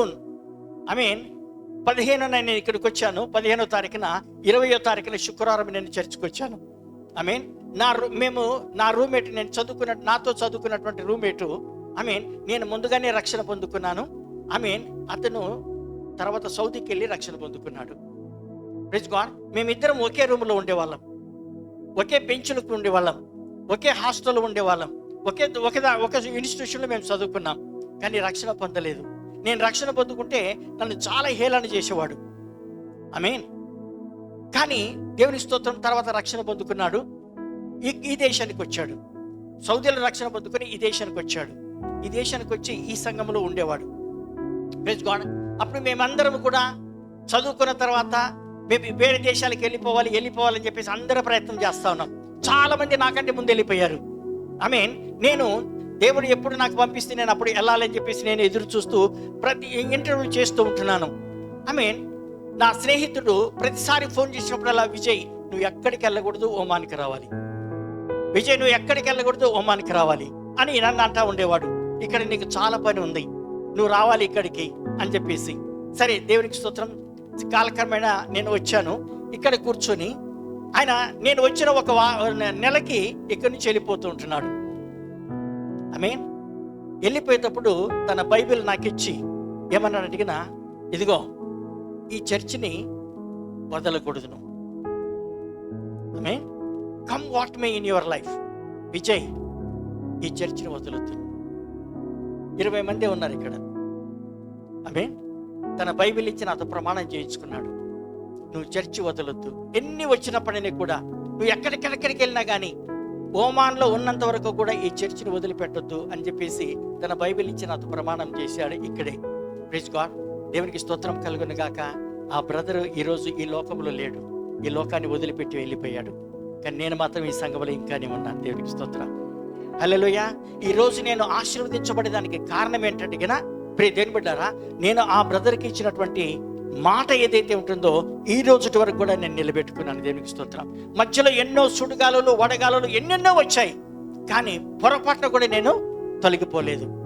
I mean పదిహేను నేను ఇక్కడికి వచ్చాను. పదిహేనో తారీఖున ఇరవయో తారీఖున శుక్రవారం నేను చర్చికి వచ్చాను. ఐ మీన్ నా మేము నా రూమ్మేట్ నేను చదువుకున్న నాతో చదువుకున్నటువంటి రూమ్మేటు ఐ మీన్ నేను ముందుగానే రక్షణ పొందుకున్నాను. ఐ మీన్ అతను తర్వాత సౌదీకి వెళ్ళి రక్షణ పొందుకున్నాడు. రిజ్ గాడ్ మేమిద్దరం ఒకే రూమ్లో ఉండేవాళ్ళం. ఒకే బెంచ్లకు ఉండేవాళ్ళం. ఒకే హాస్టల్లో ఉండేవాళ్ళం. ఒకే ఒక ఒక ఇన్స్టిట్యూషన్లో మేము చదువుకున్నాం. కానీ రక్షణ పొందలేదు. నేను రక్షణ పొందుకుంటే నన్ను చాలా హేళన చేసేవాడు. ఐ మీన్ కానీ దేవుని స్తోత్రం తర్వాత రక్షణ పొందుకున్నాడు. ఈ ఈ దేశానికి వచ్చాడు. సౌదీలో రక్షణ పొందుకొని ఈ దేశానికి వచ్చాడు. ఈ దేశానికి వచ్చి ఈ సంఘంలో ఉండేవాడు. గాడ్ అప్పుడు మేమందరం కూడా చదువుకున్న తర్వాత మేము వేరే దేశాలకు వెళ్ళిపోవాలి వెళ్ళిపోవాలని చెప్పేసి అందరూ ప్రయత్నం చేస్తా ఉన్నాం. చాలా మంది నాకంటే ముందు వెళ్ళిపోయారు. ఐ మీన్ నేను దేవుడు ఎప్పుడు నాకు పంపిస్తే నేను అప్పుడు వెళ్ళాలని చెప్పేసి నేను ఎదురు చూస్తూ ప్రతి ఇంటర్వ్యూ చేస్తూ ఉంటున్నాను. ఐ మీన్ నా స్నేహితుడు ప్రతిసారి ఫోన్ చేసినప్పుడల్లా విజయ్ నువ్వు ఎక్కడికి వెళ్ళకూడదు ఓమానికి రావాలి. విజయ్ నువ్వు ఎక్కడికి వెళ్ళకూడదు ఓమానికి రావాలి. అని నన్ను అంటా ఉండేవాడు. ఇక్కడ నీకు చాలా పని ఉంది. నువ్వు రావాలి ఇక్కడికి. అని చెప్పేసి. సరే దేవునికి స్తోత్రం. కాలక్రమేణా నేను వచ్చాను. ఇక్కడ కూర్చొని ఆయన నేను వచ్చిన ఒక వా- నెలకి ఇక్కడి నుంచి వెళ్ళిపోతూ ఉంటున్నాడు. ఆమె మీన్ వెళ్ళిపోయేటప్పుడు తన బైబిల్ నాకు ఇచ్చి ఏమన్నాడు అడిగినా ఇదిగో ఈ చర్చిని వదలకూడదును. ఆమె mean come what may in your life Vijay ఈ చర్చిని వదలొద్దు. ఇరవై మంది ఉన్నారు ఇక్కడ. ఆమె తన బైబిల్ ఇచ్చి నాతో ప్రమాణం చేయించుకున్నాడు. నువ్వు చర్చి వదలొద్దు. ఎన్ని వచ్చినప్పటినీ కూడా నువ్వు ఎక్కడికెక్కడికి వెళ్ళినా కానీ ఓమాన్లో ఉన్నంత వరకు కూడా ఈ చర్చిని వదిలిపెట్టొద్దు అని చెప్పేసి తన బైబిల్ ఇచ్చి నాతో ప్రమాణం చేశాడు ఇక్కడే. ప్లీజ్ గాడ్ దేవునికి స్తోత్రం కలుగును గాక. ఆ బ్రదర్ ఈరోజు ఈ లోకంలో లేడు. ఈ లోకాన్ని వదిలిపెట్టి వెళ్ళిపోయాడు. కానీ నేను మాత్రం ఈ సంఘంలో ఇంకానే ఉన్నాను. దేవునికి స్తోత్రం. హలోయ ఈ రోజు నేను ఆశీర్వదించబడేదానికి కారణం ఏంటంటే గన ప్రియ దేని బిడ్డారా నేను ఆ బ్రదర్కి ఇచ్చినటువంటి మాట ఏదైతే ఉంటుందో ఈ రోజుటి వరకు కూడా నేను నిలబెట్టుకున్నాను దేవునికి స్తోత్రం. మధ్యలో ఎన్నో సుడిగాలులు వడగాలలు ఎన్నెన్నో వచ్చాయి. కానీ పొరపాటున కూడా నేను తొలగిపోలేదు.